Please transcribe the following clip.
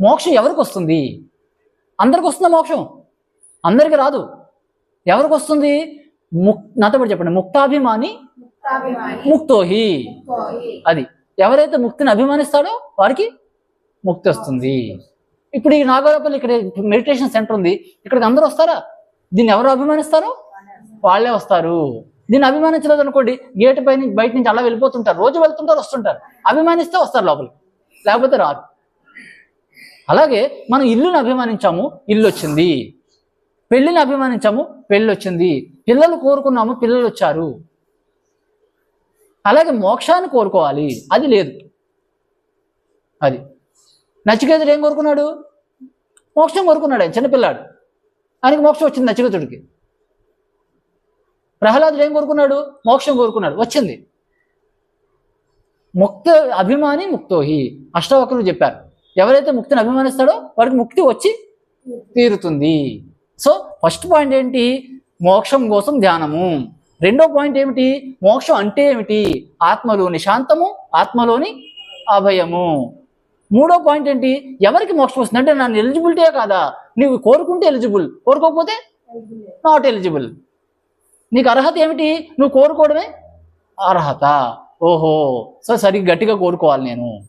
మోక్షం ఎవరికి వస్తుంది? అందరికి వస్తుందా మోక్షం? అందరికి రాదు. ఎవరికి వస్తుంది? ముక్ నాతో పాటు చెప్పండి. ముక్తాభిమాని ముక్తోహి. అది. ఎవరైతే ముక్తిని అభిమానిస్తాడో వారికి ముక్తి వస్తుంది. ఇప్పుడు ఈ నాగోరపల్లి ఇక్కడ మెడిటేషన్ సెంటర్ ఉంది. ఇక్కడికి అందరూ వస్తారా? దీన్ని ఎవరు అభిమానిస్తారో? వాళ్ళే వస్తారు. దీన్ని అభిమానించలేదు అనుకోండి గేట్ పై నుంచి బయట నుంచి అలా వెళ్ళిపోతుంటారు. రోజు వెళ్తుంటారు వస్తుంటారు. అభిమానిస్తే వస్తారు లోపలికి. లేకపోతే రారు. అలాగే మనం ఇల్లుని అభిమానించాము ఇల్లు వచ్చింది పెళ్ళిని అభిమానించాము పెళ్ళి వచ్చింది పిల్లలు కోరుకున్నాము పిల్లలు వచ్చారు అలాగే మోక్షాన్ని కోరుకోవాలి. అది లేదు. అది. నచికేతుడు ఏం కోరుకున్నాడు? మోక్షం కోరుకున్నాడు ఆయన చిన్నపిల్లాడు. ఆయనకి మోక్షం వచ్చింది నచికేతుడికి ప్రహ్లాదుడు ఏం కోరుకున్నాడు? మోక్షం కోరుకున్నాడు. వచ్చింది. ముక్త అభిమాని ముక్తోహి. అష్టవక్రులు చెప్పారు. ఎవరైతే ముక్తిని అభిమానిస్తాడో వాడికి ముక్తి వచ్చి తీరుతుంది. సో ఫస్ట్ పాయింట్ ఏంటి? మోక్షం కోసం ధ్యానము. రెండో పాయింట్ ఏమిటి? మోక్షం అంటే ఏమిటి? ఆత్మలోని శాంతము ఆత్మలోని అభయము. మూడో పాయింట్ ఏంటి? ఎవరికి మోక్షం వస్తుంది? అంటే నన్ను ఎలిజిబిలిటీయే కాదా? నీవు కోరుకుంటే ఎలిజిబుల్ కోరుకోకపోతే నాట్ ఎలిజిబుల్ నీకు అర్హత ఏమిటి? నువ్వు కోరుకోవడమే అర్హత. ఓహో. సో సరిగ్గా గట్టిగా కోరుకోవాలి నేను.